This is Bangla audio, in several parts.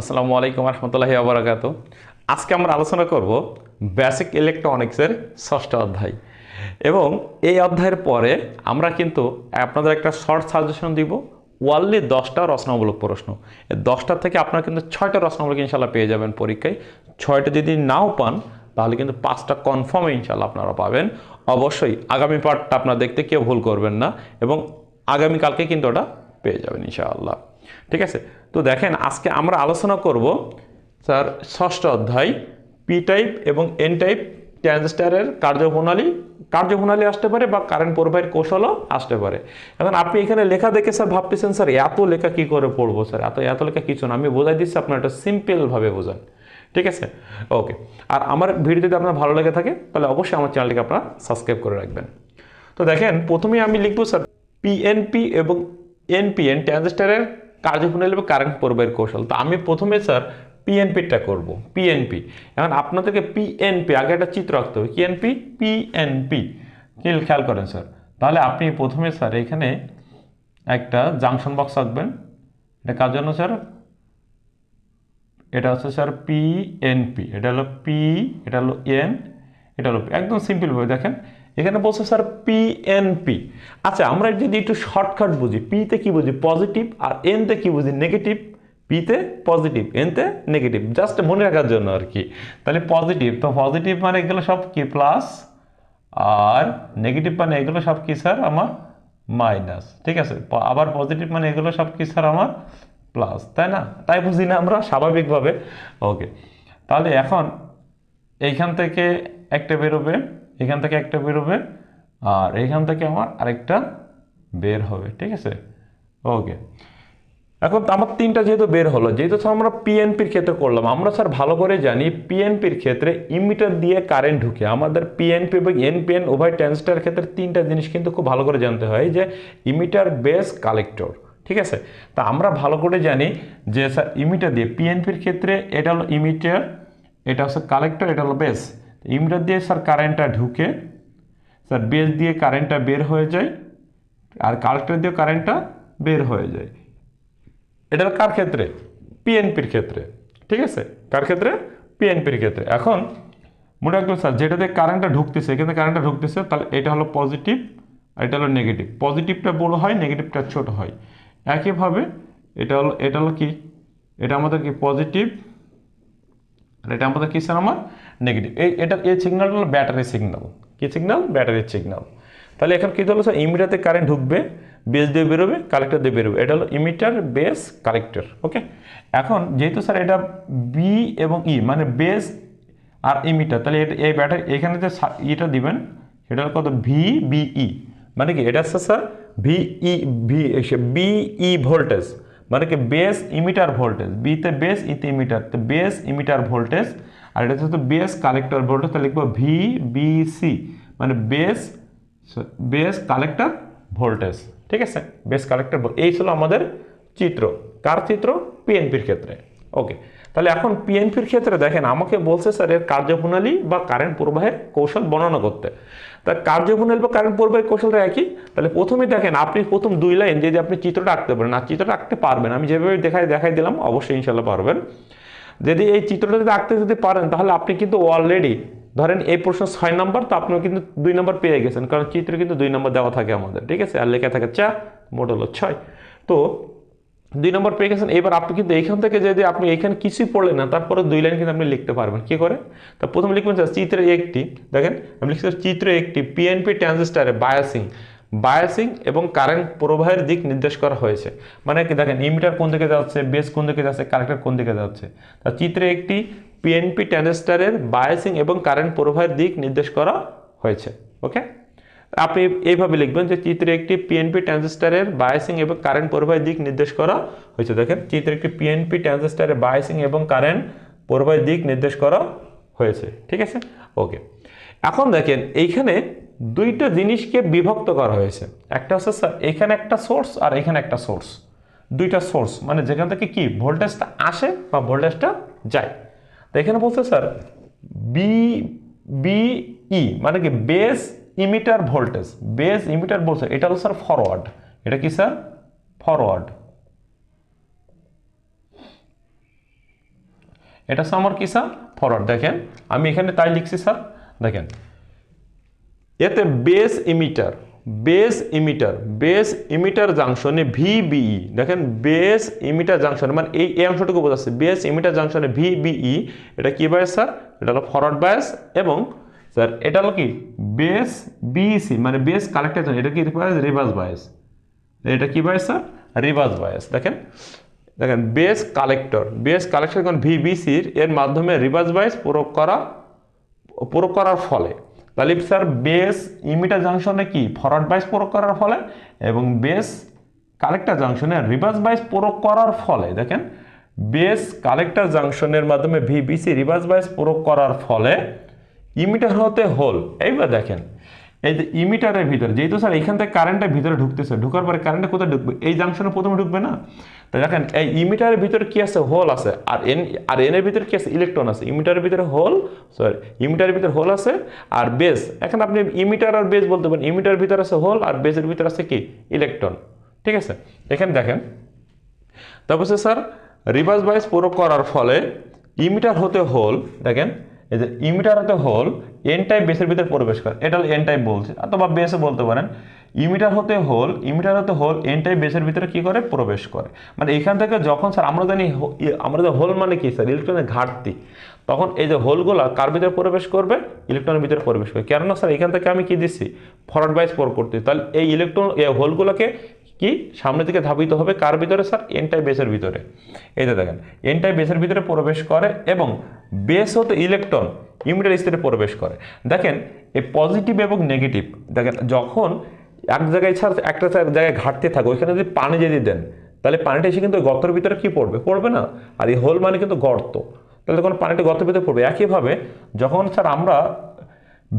আসসালামু আলাইকুম রহমতুল্লাহি আবরাকাত আজকে আমরা আলোচনা করব বেসিক ইলেকট্রনিক্সের ষষ্ঠ অধ্যায়। এবং এই অধ্যায়ের পরে আমরা কিন্তু আপনাদের একটা শর্ট সাজেশন দিব, ওয়ানলি দশটা রচনামূলক প্রশ্ন। দশটা থেকে আপনারা কিন্তু ছয়টা রচনামূলক ইনশাল্লাহ পেয়ে যাবেন পরীক্ষায়। ছয়টা যদি নাও পান, তাহলে কিন্তু পাঁচটা কনফার্মে ইনশাল্লাহ আপনারা পাবেন। অবশ্যই আগামী পার্টটা আপনারা দেখতে কেউ ভুল করবেন না এবং আগামীকালকে কিন্তু ওটা পেয়ে যাবেন ইনশাআল্লাহ। ঠিক আছে? তো দেখেন, আজকে আমরা আলোচনা করব, স্যার, ষষ্ঠ অধ্যায় পি টাইপ এবং এন টাইপ ট্রানজিস্টারের কার্যপ্রণালী কার্যপ্রণালী আসতে পারে বা কারেন্ট প্রবাহের কৌশলও আসতে পারে। এখন আপনি এখানে লেখা দেখে, স্যার, ভাবতেছেন, স্যার, এত লেখা কি করে পড়ব, স্যার? এত এত লেখা কিছু না। আমি বোঝাই দিচ্ছি, আপনার এটা সিম্পলভাবে বোঝান। ঠিক আছে? ওকে আর আমার ভিডিও যদি আপনার ভালো লেগে থাকে, তাহলে অবশ্যই আমার চ্যানেলটিকে আপনারা সাবস্ক্রাইব করে রাখবেন। তো দেখেন, প্রথমেই আমি লিখব, স্যার পিএনপি এবং এনপিএন ট্রানজিস্টারের কার্যপ্রণালী বা কারেন্ট প্রবাহের কৌশল। তো আমি প্রথমে স্যার পিএনপিটা করব। পিএনপি এখন আপনাদেরকে পিএনপি আগে একটা চিত্র আঁকতে হবে। কিএনপি পিএনপি কি খেয়াল করেন স্যার তাহলে আপনি প্রথমে স্যার এখানে একটা জাংশন বক্স আঁকবেন। এটা কার জন্য স্যার এটা হচ্ছে স্যার পিএনপি এটা হলো পি এটা হলো এন এটা হলো। একদম সিম্পলভাবে দেখেন। এখানে বলছে, স্যার পিএনপি আচ্ছা আমরা যদি একটু শর্টকাট বুঝি পিতে কি বুঝি? পজিটিভ আর এনতে কি বুঝি? নেগেটিভ। পিতে পজিটিভ এনতে নেগেটিভ। জাস্ট মনে রাখার জন্য আর কি। তাহলে পজিটিভ, তো পজিটিভ মানে এগুলো সব কি? প্লাস আর নেগেটিভ মানে এগুলো সব কি, স্যার? আমার মাইনাস। ঠিক আছে? আবার পজিটিভ মানে এগুলো সব কি, স্যার? আমার প্লাস। তাই না? তাই বুঝি না আমরা? স্বাভাবিকভাবে। ওকে। তাহলে এখন এইখান থেকে একটা বেরোবে। এখান থেকে একটা বেরোবে আর এখান থেকে আমার আরেকটা বের হবে, ঠিক আছে? ওকে এখন আমার তিনটা যেহেতু বের হলো, যেহেতু স্যার আমরা পিএনপির ক্ষেত্রে করলাম, আমরা স্যার ভালো করে জানি পিএনপির ক্ষেত্রে ইমিটার দিয়ে কারেন্ট ঢুকে। আমাদের পিএনপি এবং এনপিএন উভয় ট্রানজিস্টারের ক্ষেত্রে তিনটা জিনিস কিন্তু খুব ভালো করে জানতে হয়, যে ইমিটার বেস কালেক্টর ঠিক আছে? তা আমরা ভালো করে জানি যে স্যার ইমিটার দিয়ে পিএনপির ক্ষেত্রে এটা হলো ইমিটার এটা হচ্ছে কালেক্টর এটা হলো বেস ইমিটার দিয়ে স্যার কারেন্টটা ঢুকে, স্যার বেস দিয়ে কারেন্টটা বের হয়ে যায় আর কালেক্টর দিয়ে কারেন্টটা বের হয়ে যায়। এটা কার ক্ষেত্রে? পিএনপির ক্ষেত্রে। ঠিক আছে? কার ক্ষেত্রে? পিএনপির ক্ষেত্রে। এখন মনে রাখবেন স্যার যেটাতে কারেন্টটা ঢুকতেছে, এখানে কারেন্টটা ঢুকতেছে, তাহলে এটা হলো পজিটিভ আর এটা হলো নেগেটিভ পজিটিভটা বড় হয় নেগেটিভটা ছোট হয়। একইভাবে এটা হলো এটা হলো কি? এটা আমাদের কি পজিটিভ আর এটা আমাদের কি স্যার আমার? নেগেটিভ। এই এটা, এই সিগন্যালটা হলো ব্যাটারি সিগন্যাল কি সিগন্যাল ব্যাটারির সিগন্যাল তাহলে এখন কী হলো? স্যার ইমিটারতে কারেন্ট ঢুকবে বেস দিয়ে বেরোবে কালেক্টর দিয়ে বেরোবে। এটা হলো ইমিটার বেস কালেক্টর ওকে এখন যেহেতু স্যার এটা বি এবং ই মানে বেস আর ইমিটার তাহলে এটা, এই ব্যাটারি এখানে যে ইটা দিবেন, সেটা হলো কত? ভি বিই মানে কি? এটা হচ্ছে sir V V BE voltage মানে কি? বেস ইমিটার ভোল্টেজ বিতে বেস ইতে ইমিটার তো বেস ইমিটার ভোল্টেজ আর এটা হচ্ছে বেস কালেক্টর ভোল্টেজ তাহলে লিখব ভি বিসি মানে বেস বেস কালেক্টর ভোল্টেজ, ঠিক আছে? বেস কালেক্টর এই ছিল আমাদের চিত্র। কার চিত্র? পিএনপির ক্ষেত্রে। ওকে তাহলে এখন পিএনপির ক্ষেত্রে দেখেন, আমাকে বলছে স্যার এর কার্যপ্রণালী বা কারেন্ট প্রবাহের কৌশল বর্ণনা করতে। তা কার্যপ্রণালী বা কারেন্ট প্রবাহের কৌশলটা একই? তাহলে প্রথমে দেখেন, আপনি প্রথম দুই লাইন যদি আপনি চিত্রটা আঁকতে পারেন আর চিত্রটা আঁকতে পারবেন, আমি যেভাবে দেখাই দেখাই দিলাম, অবশ্যই ইনশাল্লাহ পারবেন। যদি এই চিত্রটা যদি আঁকতে যদি পারেন, তাহলে আপনি কিন্তু অলরেডি ধরেন এই প্রশ্ন ছয় নম্বর, তো আপনি কিন্তু দুই নম্বর পেয়ে গেছেন, কারণ চিত্র কিন্তু দুই নম্বর দেওয়া থাকে আমাদের, ঠিক আছে? আর লেখা থাকে চা, মোট হলো ছয়। তো দুই নম্বর পেয়ে গেছেন, এবার আপনি কিন্তু এইখান থেকে যদি আপনি এইখানে কিছুই পড়লেন না, তারপরে দুই লাইন কিন্তু আপনি লিখতে পারবেন, কি করে? তা প্রথমে লিখবেন স্যার চিত্রে একটি, দেখেন, আমি লিখছি চিত্রে একটি পিএনপি ট্রানজিস্টারে বায়াসিং বায়াসিং এবং কারেন্ট প্রবাহের দিক নির্দেশ করা হয়েছে। মানে কি, দেখেন ইমিটার কোন দিকে যাচ্ছে, বেস কোন দিকে যাচ্ছে কারেক্টর কোন দিকে যাচ্ছে। তা চিত্রে একটি পিএনপি ট্রানজিস্টারের বায়াসিং এবং কারেন্ট প্রবাহের দিক নির্দেশ করা হয়েছে, ওকে? আপনি এইভাবে লিখবেন যে চিত্রে একটি পিএনপি ট্রানজিস্টারের বায়াসিং এবং কারেন্ট প্রবাহের দিক নির্দেশ করা হয়েছে। দেখেন, চিত্রে একটি পিএনপি ট্রানজিস্টারের বায়াসিং এবং কারেন্ট প্রবাহের দিক নির্দেশ করা হয়েছে, ঠিক আছে? ওকে, এখন দেখেন, এইখানে দুইটা জিনিসকে বিভক্ত করা হয়েছে। একটা হচ্ছে, স্যার, এখানে একটা সোর্স আর এখানে একটা সোর্স। দুইটা সোর্স মানে যেখান থেকে কি ভোল্টেজটা আসে বা ভোল্টেজটা যায়। তো এখানে বলছে, স্যার বি বিই মানে কি base emitter voltage base emitter voltage এটা হলো, স্যার ফরওয়ার্ড এটা কি, স্যার? ফরওয়ার্ড এটা হচ্ছে আমার কি, স্যার? ফরওয়ার্ড দেখেন, আমি এখানে তাই লিখছি, স্যার। দেখেন এতে base emitter base emitter base emitter জাংশনে VBE দেখেন বেস ইমিটার জাংশনে মানে এই এই অংশটুকু বোঝাচ্ছে বেস ইমিটার জাংশনে ভিবিই এটা কি বায়াস স্যার এটা হলো ফরওয়ার্ড বায়াস এবং স্যার এটা হলো কি? বেস বিসি মানে বেস কালেক্টর এটা কি রিভার্স বায়াস এটা কি বায়াস স্যার রিভার্স বায়াস দেখেন? দেখেন বেস কালেক্টর বেস কালেক্টর এখন ভিবিসির এর মাধ্যমে রিভার্স বায়াস প্রয়োগ করা, প্রয়োগ করার ফলে তাহলে স্যার বেস ইমিটার জাংশনে কি? ফরওয়ার্ড বাইস প্রয়োগ করার ফলে এবং বেস কালেক্টর জাংশনে, রিভার্স বাইস প্রয়োগ করার ফলে, দেখেন, বেস কালেক্টার জাংশনের মাধ্যমে ভিবিসি রিভার্স বাইস প্রয়োগ করার ফলে ইমিটার হতে হোল। এইবার দেখেন এই যে ইমিটারের ভিতরে, যেহেতু স্যার এখান থেকে কারেন্টের ভিতরে ঢুকতেছে, ঢুকার পরে কারেন্টটা কোথায় ঢুকবে? এই জাংশনে প্রথমে ঢুকবে না? তো দেখেন, এই ইমিটারের ভিতরে কি আছে? হোল আছে। আর এন আর এনের ভিতরে কি আছে? ইলেকট্রন আছে। ইমিটারের ভিতরে হোল সরি ইমিটারের ভিতরে হোল আছে আর বেস এখন আপনি ইমিটার আর বেস বলতে পারেন। ইমিটারের ভিতরে আছে হোল আর বেসের ভিতরে আছে কি? ইলেকট্রন ঠিক আছে? এখানে দেখেন। তারপর স্যার রিভার্স বাইস প্রয়োগ করার ফলে ইমিটার হতে হোল দেখেন এই যে ইমিটার হতে হোল এন টাইপ বেসের ভিতরে প্রবেশ করে। এটা এন টাইপ বলছে। অথবা বেসে বলতে পারেন। ইমিটার হতে হোল, ইমিটার হতে হোল এন টাইপ বেসের ভিতরে কি করে? প্রবেশ করে। মানে এখান থেকে যখন স্যার আমরা জানি হো- আমরা যে হোল মানে কি স্যার ইলেকট্রনের ঘাটতি। তখন এই যে হোলগুলো কার ভিতরে প্রবেশ করবে? ইলেকট্রনের ভিতরে প্রবেশ করবে। কেননা স্যার এখান থেকে আমি কি দিচ্ছি ফরওয়ার্ড বাইস প্রয়োগ করতে তাহলে এই ইলেকট্রন এই হোলগুলোকে কি? সামনের দিকে ধাবিত হবে কার ভিতরে, স্যার? এন টাইপ বেসের ভিতরে। যে দেখেন এনটাই বেসের ভিতরে প্রবেশ করে এবং বেস হতে ইলেকট্রন ইমিটার স্তরে প্রবেশ করে। দেখেন এই পজিটিভ এবং নেগেটিভ দেখেন, যখন এক জায়গায় ছাড়া একটা জায়গায় ঘাটতি থাকে, ওইখানে যদি পানি যদি দেন, তাহলে পানিটা এসে কিন্তু গর্তের ভিতরে কি পড়বে? পড়বে না। আর এই হোল মানে কিন্তু গর্ত। তাহলে তখন পানিটা গর্তের ভিতরে পড়বে। একইভাবে, যখন, স্যার, আমরা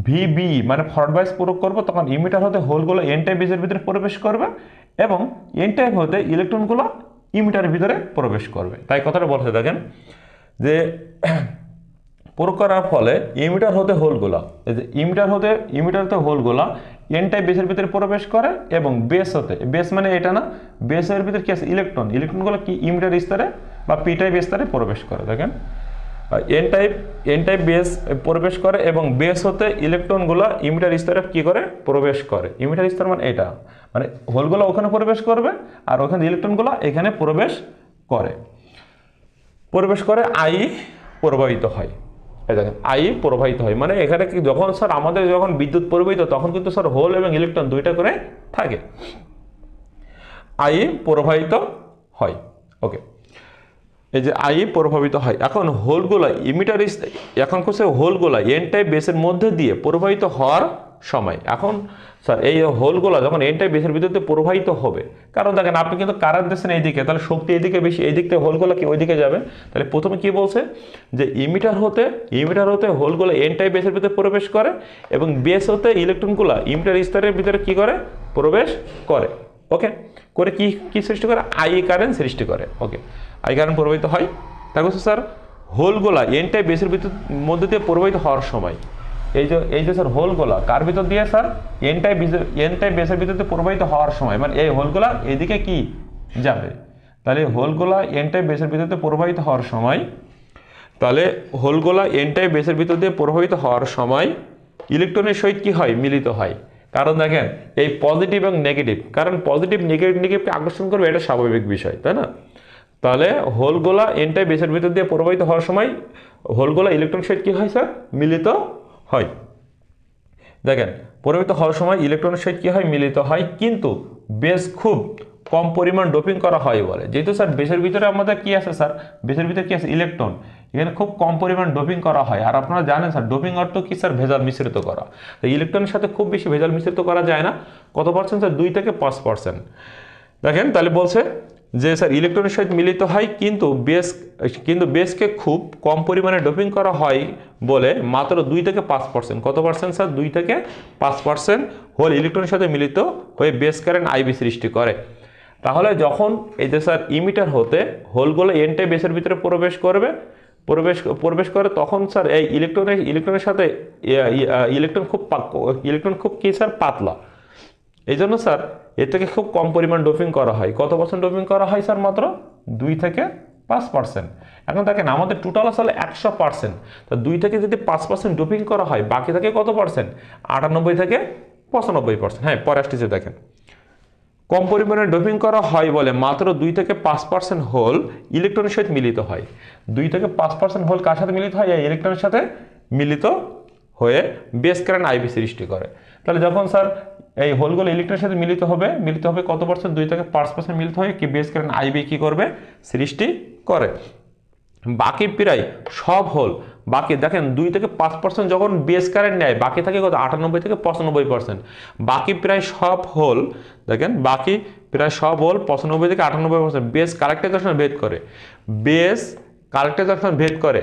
ভিবি মানে ফরওয়ার্ড প্রয়োগ করব, তখন ইমিটার হতে হোলগুলো এন টাইপ বেজের ভিতরে প্রবেশ করবে এবং এন টাইপ হতে ইলেকট্রনগুলো ইমিটারের ভিতরে প্রবেশ করবে। তাই কথাটা বলতে দেখেন, যে প্রয়োগ করার ফলে ইমিটার হতে হোলগুলা এই যে ইমিটার হতে ইমিটার হতে হোলগুলা এন টাইপ বেসের ভিতরে প্রবেশ করে এবং বেস হতে বেস মানে এটা না বেসের ভিতরে কি আছে? ইলেকট্রন ইলেকট্রনগুলো কি ইমিটার স্তরে বা পি টাইপ স্তরে প্রবেশ করে, দেখেন। N type N type base প্রবেশ করে এবং বেস হতে ইলেকট্রনগুলো ইমিটার স্তরে কি করে? প্রবেশ করে। ইমিটার স্তর মানে এটা। মানে হোলগুলো ওখানে প্রবেশ করবে আর ওখানে ইলেকট্রনগুলো এখানে প্রবেশ করে। প্রবেশ করে আই প্রবাহিত হয়। দেখেন আই প্রবাহিত হয়। মানে এখানে কি যখন স্যার আমাদের যখন বিদ্যুৎ প্রবাহিত, তখন কিন্তু স্যার হোল এবং ইলেকট্রন দুইটা করে থাকে। আই প্রবাহিত হয়। ওকে এই যে আই প্রভাবিত হয়। এখন হোলগুলা ইমিটার এখন হচ্ছে হোলগুলা এন টাইপ বেসের মধ্যে দিয়ে প্রবাহিত হওয়ার সময়। এখন স্যার এই হোলগুলা যখন এন টাইপ বেসের ভিতরে প্রবাহিত হবে, কারণ দেখেন আপনি কিন্তু কারেন্ট দিচ্ছেন এইদিকে, তাহলে শক্তি এইদিকে বেশি এই দিক থেকে হোলগুলো কি ওইদিকে যাবে? তাহলে প্রথমে কি বলছে? যে ইমিটার হতে ইমিটার হতে হোলগুলো এন টাইপ বেসের ভিতরে প্রবেশ করে এবং বেস হতে ইলেকট্রনগুলো ইমিটার স্তরের ভিতরে কি করে? প্রবেশ করে। ওকে করে কি কি সৃষ্টি করে? আই কারেন্ট সৃষ্টি করে। ওকে আই কারেন্ট প্রবাহিত হয়। তারপর হচ্ছে স্যার হোলগোলা এন টাইপ বেসের ভিতর, মধ্যে দিয়ে প্রবাহিত হওয়ার সময়। এই যে এই যে স্যার হোলগোলা কার ভিতর দিয়ে স্যার? এন টাইপ এন টাইপ বেসের ভিতর দিয়ে প্রবাহিত হওয়ার সময়। মানে এই হোলগোলা এদিকে কি যাবে? তাহলে হোলগোলা এন টাইপ বেসের ভিতর দিয়ে প্রবাহিত হওয়ার সময়, তাহলে হোলগোলা এন টাইপ বেসের ভিতর দিয়ে প্রবাহিত হওয়ার সময় ইলেকট্রনের সহিত কি হয়? মিলিত হয়। কারণ দেখেন, এই পজিটিভ এবং নেগেটিভ কারণ পজিটিভ নেগেটিভ নেগেটিভকে আকর্ষণ করবে, এটা স্বাভাবিক বিষয়, তাই না? তাহলে হোলগোলা এন টাইপ বেসের ভিতর দিয়ে প্রবাহিত হওয়ার সময় হোলগোলা ইলেকট্রন সহিত কি হয়, স্যার? মিলিত হয়। দেখেন, প্রবাহিত হওয়ার সময় ইলেকট্রনের সহিত কী হয়, মিলিত হয়। কিন্তু বেশ খুব কম পরিমাণ ডোপিং করা হয় বলে। যেহেতু, স্যার, বেসের ভিতরে আমাদের কি আছে, স্যার? বেসের ভিতরে কি আছে? ইলেকট্রন। এখানে খুব কম পরিমাণ ডোপিং করা হয়। আর আপনারা জানেন, স্যার, ডোপিং অর্থ কি, স্যার? ভেজাল মিশ্রিত করা। ইলেকট্রনের সাথে খুব বেশি ভেজাল মিশ্রিত করা যায় না। কত পার্সেন্ট স্যার? দুই থেকে পাঁচ পার্সেন্ট দেখেন, তাহলে বলছে যে স্যার ইলেকট্রনের সহিত মিলিত হয়, কিন্তু বেস কিন্তু বেসকে খুব কম পরিমাণে ডোপিং করা হয় বলে মাত্র দুই থেকে পাঁচ পার্সেন্ট কত পার্সেন্ট স্যার? দুই থেকে পাঁচ পার্সেন্ট হোল ইলেকট্রনের সাথে মিলিত হয়ে বেস কারেন্ট আইবি সৃষ্টি করে। তাহলে যখন এই যে স্যার ইমিটার হতে হোলগুলো এনটে বেসের ভিতরে প্রবেশ করবে, প্রবেশ প্রবেশ করে তখন স্যার এই ইলেকট্রনের ইলেকট্রনের সাথে ইলেকট্রন খুব ইলেকট্রন খুব কি স্যার? পাতলা। এই জন্য স্যার, এর থেকে খুব কম পরিমাণ ডোপিং করা হয়। কত পার্সেন্ট ডোপিং করা হয় স্যার মাত্র? দুই থেকে পাঁচ পার্সেন্ট এখন দেখেন, আমাদের টোটাল আসলে একশো পার্সেন্ট তো দুই থেকে যদি পাঁচ পার্সেন্ট ডোপিং করা হয়, বাকি থাকে কত পার্সেন্ট আটানব্বই থেকে পঁচানব্বই পার্সেন্ট হ্যাঁ পরে আসতেছে, দেখেন। কম পরিমাণে ডোপিং করা হয় বলে মাত্র দুই থেকে পাঁচ পার্সেন্ট হোল ইলেকট্রনের সাথে মিলিত হয়। দুই থেকে পাঁচ পার্সেন্ট হোল কার সাথে মিলিত হয়? ইলেকট্রনের সাথে মিলিত হয়ে বেস কারেন্ট আইবি সৃষ্টি করে। তাহলে যখন স্যার এই হোলগুলো ইলেকট্রনের সাথে মিলিত হবে মিলিত হবে কত পার্সেন্ট দুই থেকে পাঁচ পার্সেন্ট মিলিত হয়ে কি বেস কারেন্ট আইবি কি করবে? সৃষ্টি করে। বাকি প্রায় সব হোল বাকি দেখেন দুই থেকে পাঁচ পার্সেন্ট যখন বেস কারেন্ট নেয়, বাকি থাকে কত? আটানব্বই থেকে পঁচানব্বই পার্সেন্ট বাকি প্রায় সব হোল দেখেন বাকি প্রায় সব হোল পঁচানব্বই থেকে আটানব্বই পার্সেন্ট বেস কারেক্টাইজেশন ভেদ করে। বেস কারেক্টাইজেশন ভেদ করে।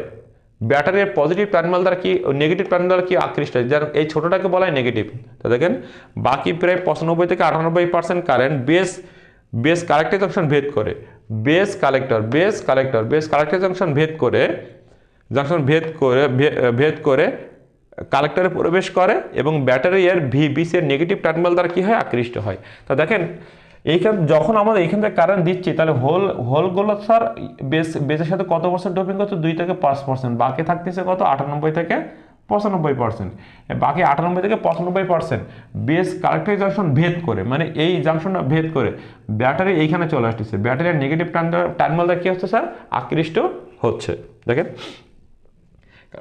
ব্যাটারির পজিটিভ টার্মিনাল দ্বারা কি নেগেটিভ টার্মিনাল কি আকৃষ্ট যার এই ছোটোটাকে বলা হয় নেগেটিভ তা দেখেন, বাকি প্রায় পঁচানব্বই থেকে আটানব্বই percent current base base collector junction ভেদ করে base collector base collector base collector junction ভেদ করে জাংশন ভেদ করে ভেদ করে কালেক্টরে প্রবেশ করে এবং ব্যাটারি এর ভি বিস এর নেগেটিভ টার্মিনাল দ্বারা কি হয়? আকৃষ্ট হয়। তা দেখেন এইখান যখন আমরা এইখান থেকে কারেন্ট দিচ্ছি, তাহলে হোল হোলগুলো স্যার বেস বেসের সাথে কত পার্সেন্ট ডোপিং করছে? দুই থেকে পাঁচ পার্সেন্ট বাকি থাকতেছে কত? আটানব্বই থেকে পঁচানব্বই পার্সেন্ট বাকি আটানব্বই থেকে পঁচানব্বই পার্সেন্ট বেস কালেক্টর জাংশন ভেদ করে মানে এই জাংশনটা ভেদ করে ব্যাটারি এইখানে চলে আসতেছে। ব্যাটারির নেগেটিভ টার্মিনাল দ্বারা কি হচ্ছে স্যার আকৃষ্ট হচ্ছে। দেখেন?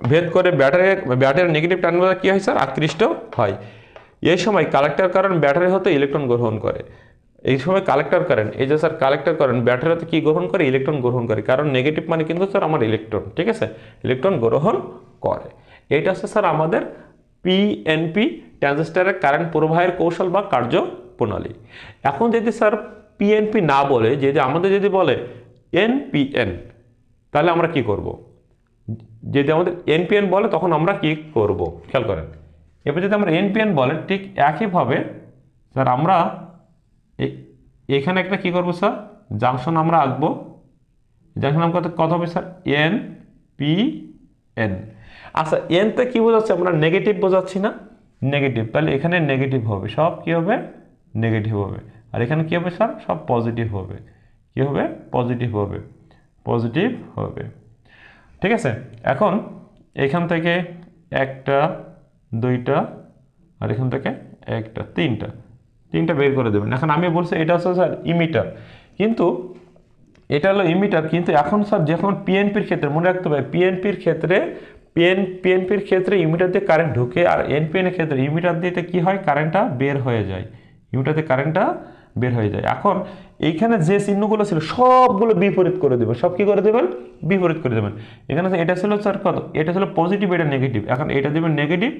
ভেদ করে ব্যাটারি ব্যাটারির নেগেটিভ টার্মিনাল কি হয় স্যার আকৃষ্ট হয়। এই সময় কালেক্টর কারণ ব্যাটারি হতে ইলেকট্রন গ্রহণ করে। এই সময় কালেক্টর কারেন্ট এই যে স্যার কালেক্টর কারেন্ট ব্যাটারি হতে কি গ্রহণ করে? ইলেকট্রন গ্রহণ করে। কারণ নেগেটিভ মানে কিন্তু স্যার আমার ইলেকট্রন ঠিক আছে? ইলেকট্রন গ্রহণ করে। এটা হচ্ছে স্যার আমাদের পিএনপি ট্রানজিস্টারের কারেন্ট প্রবাহের কৌশল বা কার্য প্রণালী এখন যদি স্যার পিএনপি না বলে যদি আমাদের যদি বলে এনপিএন তাহলে আমরা কি করব? যদি আমাদের এনপিএন বলে, তখন আমরা কি করব? খেয়াল করেন। এবার যদি আমরা এনপিএন বলে ঠিক একইভাবে স্যার আমরা এখানে একটা কি করব, স্যার? জাংশন আমরা আঁকবো। জাংশন নাম কত কত হবে, স্যার? এন পি এন আচ্ছা এনতে কি বোঝাচ্ছে? আমরা নেগেটিভ বোঝাচ্ছি না। নেগেটিভ তাহলে এখানে নেগেটিভ হবে। সব কি হবে? নেগেটিভ হবে। আর এখানে কি হবে, স্যার? সব পজিটিভ হবে। কি হবে? পজিটিভ হবে। পজিটিভ হবে। ঠিক আছে? এখন এখান থেকে একটা, দুইটা, আর এখান থেকে একটা, তিনটা। তিনটা বের করে দেবেন। এখন আমি বলছি, এটা হচ্ছে স্যার ইমিটার কিন্তু এটা হলো ইমিটার কিন্তু এখন স্যার যখন পিএনপির ক্ষেত্রে, মনে রাখতে হবে পিএনপির ক্ষেত্রে পিএন পিএনপির ক্ষেত্রে ইমিটার দিয়ে কারেন্ট ঢুকে, আর এনপিএন এর ক্ষেত্রে ইমিটার দিতে কী হয়? কারেন্টটা বের হয়ে যায়। ইমিটার দিয়ে কারেন্টটা বের হয়ে যায়। এখন এইখানে যে চিহ্নগুলো ছিল, সবগুলো বিপরীত করে দেবেন। সব কি করে দেবেন? বিপরীত করে দেবেন। এখানে এটা ছিল স্যার কত? এটা ছিল পজিটিভ এটা নেগেটিভ এখন এটা দেবেন নেগেটিভ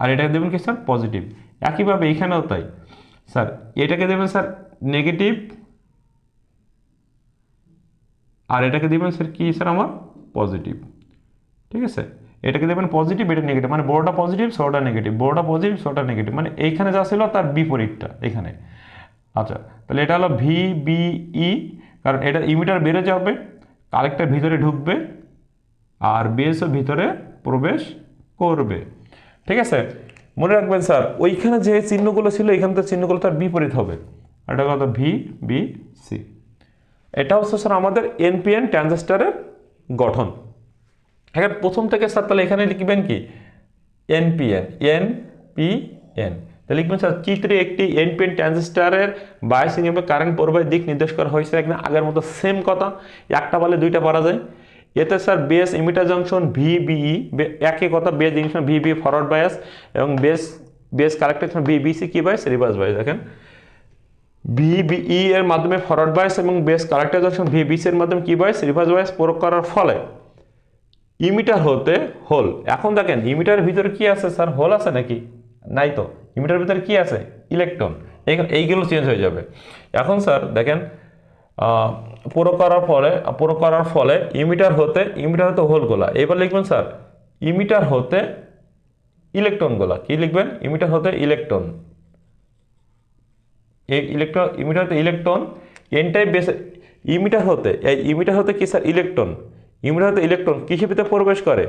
আর এটা দেবেন কি স্যার? পজিটিভ একইভাবে এইখানেও তাই। স্যার, এটাকে দেবেন স্যার নেগেটিভ আর এটাকে দেবেন স্যার কি স্যার আমার? পজিটিভ ঠিক আছে? এটাকে দেবেন পজিটিভ এটা নেগেটিভ মানে বড়টা পজিটিভ ছোটটা নেগেটিভ বড়টা পজিটিভ ছোটটা নেগেটিভ মানে এইখানে যা ছিল তার বিপরীতটা এখানে। আচ্ছা তাহলে এটা হলো ভি বি ই কারণ এটা ইমিটার বেড়ে যাবে কালেক্টার ভিতরে ঢুকবে আর বেসও ভিতরে প্রবেশ করবে। ঠিক আছে? মনে রাখবেন স্যার, ওইখানে যে চিহ্নগুলো ছিল, এখানে তো চিহ্নগুলো তার বিপরীত হবে। এটা কত? ভি বি সি এটা হচ্ছে স্যার আমাদের এনপিএন ট্রানজিস্টারের গঠন। এখন প্রথম থেকে স্যার তাহলে এখানে লিখবেন কি? এনপিএন এন পি এন তাহলে লিখবেন স্যার, চিত্রে একটি এনপিএন ট্রানজিস্টারের বায়াস নিয়মে কারেন্ট প্রবাহের দিক নির্দেশ করা হয়েছে। একদম আগের মতো সেম কথা, একটা বলে দুইটা পারা যায়। এতে sir base emitter junction VBE একই কথা base junction VB forward bias এবং বেস বেস কারেক্টার ভিবিসি কি বায়াস রিভার্স বায়াস দেখেন। ভিবিই এর মাধ্যমে ফরওয়ার্ড বায়াস এবং বেস কারেক্টার জংশন ভিবিসি এর মাধ্যমে কি বায়াস রিভার্স বায়াস প্রয়োগ করার ফলে ইমিটার হতে হোল এখন দেখেন ইমিটারের ভিতরে কি আছে স্যার হোল আছে নাকি? নাই তো। ইমিটারের ভিতরে কি আছে? ইলেকট্রন এইগুলো চেঞ্জ হয়ে যাবে। এখন স্যার দেখেন পুরো করার ফলে, পুরো করার ফলে ইমিটার হতে ইমিটার হতে হোলগুলা এবার লিখবেন, স্যার, ইমিটার হতে ইলেকট্রনগুলা কি লিখবেন? ইমিটার হতে ইলেকট্রন এই ইলেকট্রন ইমিটার হতে electron N type base emitter হতে, এই ইমিটার হতে কি, স্যার? ইলেকট্রন ইমিটার হতে ইলেকট্রন কিসের ভিতরে প্রবেশ করে?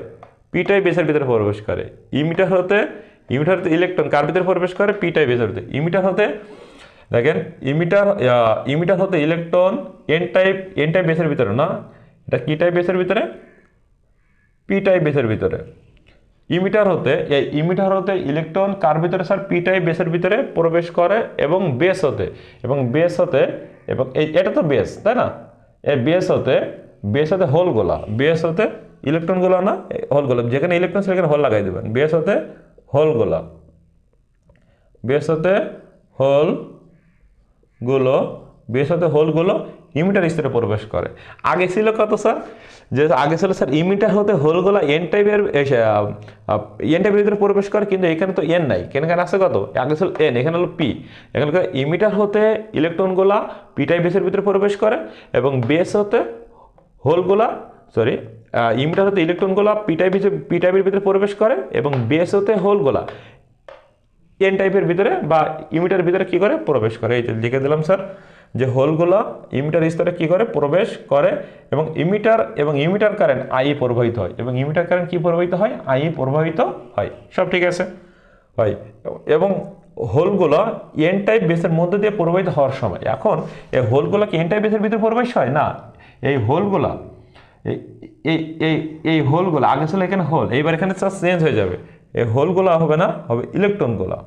পি টাইপ বেসের ভিতরে প্রবেশ করে। ইমিটার হতে ইমিটার হতে ইলেকট্রন কার ভিতরে প্রবেশ করে? পি টাইপ বেসের ভিতরে। ইমিটার হতে দেখেন ইমিটার ইমিটার হতে electron N type N type বেসের ভিতরে, না? এটা কি টাইপ বেসের ভিতরে? পি টাইপ বেসের ভিতরে। ইমিটার হতে, এই ইমিটার হতে ইলেকট্রন কার ভিতরে স্যার পি টাইপ বেসের ভিতরে প্রবেশ করে এবং বেস হতে, এবং বেস হতে, এবং এই, এটা তো বেস তাই না? এই বেস হতে বেস হতে হোলগুলা বেস হতে ইলেকট্রনগুলো না? হোল গোলা, যেখানে ইলেকট্রন সেখানে হোল লাগাই দেবেন। বেস হতে হোলগুলা বেস হতে হোল গুলো বেস হতে হোলগুলো ইমিটার স্তরে প্রবেশ করে। আগে ছিল কত, স্যার? যে আগে ছিল, স্যার, ইমিটার হতে হোলগুলো এন টাইপের এন টাইপের ভিতরে প্রবেশ করে, কিন্তু এখানে তো এন নাই। কেন এখানে আছে কত? আগে ছিল এন এখানে হলো পি এখানে ইমিটার হতে ইলেকট্রনগুলা পি টাইপ বেসের ভিতরে প্রবেশ করে, এবং বেস হতে হোলগুলা সরি ইমিটার হতে ইলেকট্রনগুলা পি টাইপ পি টাইপের ভিতরে প্রবেশ করে, এবং বেস হতে হোলগুলা এন টাইপের ভিতরে বা ইমিটার ভিতরে কি করে? প্রবেশ করে। এই যে লিখে দিলাম স্যার যে হোলগুলো ইমিটার স্তরে কি করে? প্রবেশ করে এবং ইমিটার এবং ইমিটার কারেন্ট আই প্রবাহিত হয়। এবং ইমিটার কারেন্ট কি প্রবাহিত হয়? আই প্রবাহিত হয়। সব ঠিক আছে? হয়। এবং হোলগুলো এন টাইপ বেসের মধ্যে দিয়ে প্রবাহিত হওয়ার সময়, এখন এই হোলগুলো কি এন টাইপ বেসের ভিতরে প্রবেশ হয়? না। এই হোলগুলা, এই এই এই হোলগুলো, আগে ছিল এখানে হোল, এইবার এখানে চেঞ্জ হয়ে যাবে। এই হোলগুলো হবে না? হবে ইলেকট্রনগুলো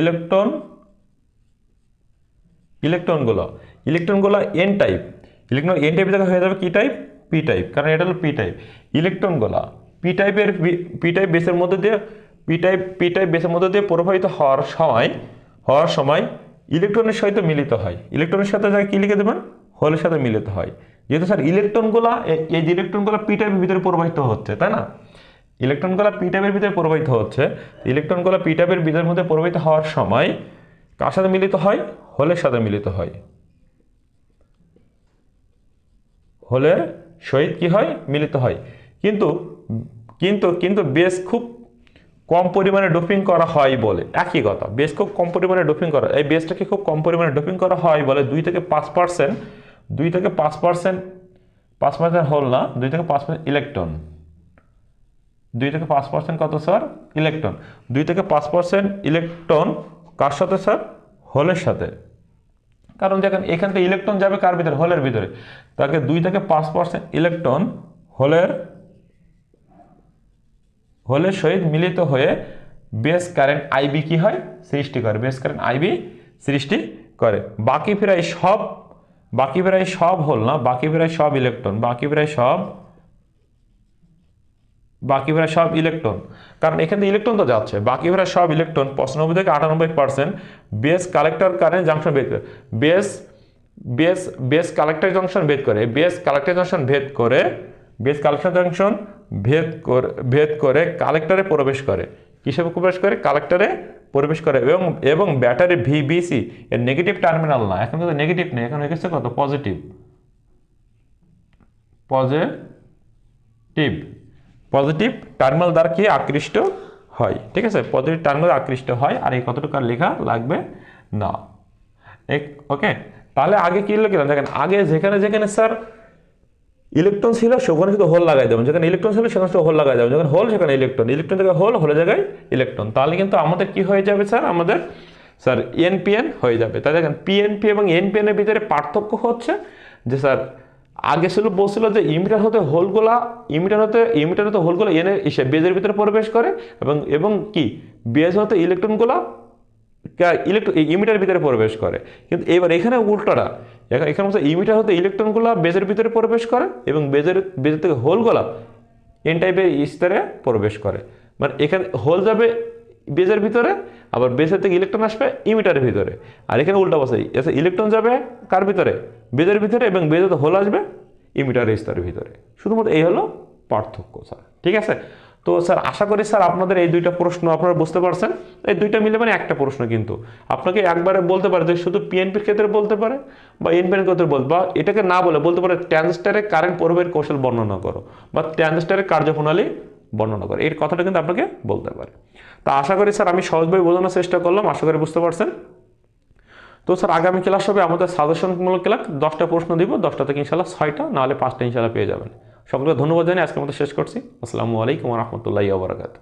ইলেকট্রন, ইলেকট্রনগুলো ইলেকট্রনগুলো N type electron N type জায়গায় হয়ে যাবে কি টাইপ পি টাইপ কারণ এটা হলো পি টাইপ ইলেকট্রনগুলো পি টাইপের পি টাইপ বেসের মধ্যে দিয়ে পি টাইপ পি টাইপ বেসের মধ্যে দিয়ে প্রবাহিত হওয়ার সময় হওয়ার সময় ইলেকট্রনের সহিত মিলিত হয়। ইলেকট্রনের সাথে জায়গায় কী লিখে দেবেন? হোলের সাথে মিলিত হয়। যেহেতু স্যার, ইলেকট্রনগুলো এই যে ইলেকট্রনগুলো পি টাইপের ভিতরে প্রবাহিত হচ্ছে, তাই না? ইলেকট্রনগুলো পি ভিতরে প্রবাহিত হচ্ছে। ইলেকট্রনগুলো পি টাইপের ভিতরের মধ্যে প্রবাহিত হওয়ার সময় কার সাথে মিলিত হয়? হোলের সাথে মিলিত হয়। হোলের সহিত কি হয়? মিলিত হয়। কিন্তু কিন্তু কিন্তু বেশ খুব কম পরিমাণে ডোপিং করা হয় বলে। একই কথা, বেশ খুব কম পরিমাণে ডোপিং করা, এই বেসটাকে খুব কম পরিমাণে ডোপিং করা হয় বলে দুই থেকে পাঁচ পার্সেন্ট, দুই থেকে পাঁচ পার্সেন্ট পাঁচ পার্সেন্ট হোল না, দুই থেকে পাঁচ পার্সেন্ট ইলেকট্রন। দুই থেকে পাঁচ পার্সেন্ট কত স্যার ইলেকট্রন দুই থেকে পাঁচ পার্সেন্ট ইলেকট্রন কার সাথে স্যার হোলের সাথে। কারণ দেখেন, এখান থেকে ইলেকট্রন যাবে কার ভিতরে? হোলের ভিতরে। তাকে দুই থেকে পাঁচ পার্সেন্ট ইলেকট্রন হোলের হোলের সহিত মিলিত হয়ে বেস কারেন্ট আইবি কি হয়? সৃষ্টি করে। বেস কারেন্ট আইবি সৃষ্টি করে। বাকি প্রায় সব, বাকি প্রায় সব হোল না? বাকি প্রায় সব ইলেকট্রন বাকি প্রায় সব বাকি প্রায় সব ইলেকট্রন কারণ এখান থেকে ইলেকট্রন তো যাচ্ছে। বাকি প্রায় সব ইলেকট্রন পঁচানব্বই থেকে আটানব্বই percent base collector current junction ভেদ করে। Base base base collector junction ভেদ করে। বেস কালেক্টর জাংশন ভেদ করে বেস কালেকশন জাংশন ভেদ করে ভেদ করে কালেক্টরে প্রবেশ করে। কিসে প্রবেশ করে? কালেক্টরে প্রবেশ করে। এবং এবং ব্যাটারি ভিবিসি এর নেগেটিভ টার্মিনাল না। এখন কিন্তু নেগেটিভ নেই। এখন গেছে কত? পজিটিভ পজিটিভ পজিটিভ টার্মিনাল দ্বারা কি আকৃষ্ট হয়? ঠিক আছে? পজিটিভ টার্মিনাল আকৃষ্ট হয়। আর এই কতটুকু লেখা লাগবে না। ওকে তাহলে আগে কি লিখলাম? দেখেন, আগে যেখানে যেখানে স্যার ইলেকট্রন ছিল, সেখানে শুধু হোল লাগাই দেবেন। যেখানে ইলেকট্রন ছিল, সেখানে শুধু হোল লাগাই দেবেন। যখন হোল সেখানে ইলেকট্রন ইলেকট্রন থেকে হোল হোলের জায়গায় ইলেকট্রন তাহলে কিন্তু আমাদের কি হয়ে যাবে স্যার আমাদের স্যার এনপিএন হয়ে যাবে। তাই দেখেন পিএনপি এবং এনপিএন এর ভিতরে পার্থক্য হচ্ছে যে স্যার আগে ছিল বলছিল যে ইমিটার হতে হোলগুলা ইমিটার হতে ইমিটার হতে হোলগুলো এনে এসে বেজের ভিতরে প্রবেশ করে এবং এবং কি? বেজ হতে ইলেকট্রনগুলা ইলেকট্রন ইমিটার ভিতরে প্রবেশ করে। কিন্তু এবার এখানে উল্টোটা এখানে এখানে হচ্ছে ইমিটার হতে ইলেকট্রনগুলো বেজের ভিতরে প্রবেশ করে এবং বেজের বেজের থেকে হোলগুলা এন টাইপের স্তরে প্রবেশ করে। মানে এখানে হোল যাবে বেজের ভিতরে, আবার বেজের থেকে ইলেকট্রন আসবে ইমিটারের ভিতরে। আর এখানে উল্টা বসে ইলেকট্রন যাবে কার ভিতরে? বেজের ভিতরে এবং বেজেতে হোল আসবে ইমিটারের স্তরের ভিতরে। শুধুমাত্র এই হলো পার্থক্য, স্যার। ঠিক আছে? তো, স্যার, আশা করি, স্যার, আপনাদের এই দুইটা প্রশ্ন আপনারা বুঝতে পারছেন। এই দুইটা মিলে মানে একটা প্রশ্ন কিন্তু। আপনাকে একবারে বলতে পারে যে শুধু পিএনপির ক্ষেত্রে বলতে পারে বা এনপিএন ক্ষেত্রে বলতে বা এটাকে না বলে বলতে পারে ট্রানজিস্টারে কারেন্ট প্রভাবের কৌশল বর্ণনা করো বা ট্রানজিস্টারের কার্যপ্রণালী বর্ণনা করো। এর কথাটা কিন্তু আপনাকে বলতে পারে। তা আশা করি স্যার, আমি সহজভাবে বোঝানোর চেষ্টা করলাম, আশা করি বুঝতে পারছেন। তো স্যার, আগামী ক্লাস হবে আমাদের সাজেশনমূলক ক্লাস, দশটা প্রশ্ন দিব, দশটা থেকে ইনশাল্লাহ ছয়টা, নাহলে পাঁচটা ইনশাল্লাহ পেয়ে যাবেন। সকলকে ধন্যবাদ জানিয়ে আজকের মতো শেষ করছি। আসসালামু আলাইকুম রহমতুল্লাহ বারাকাতু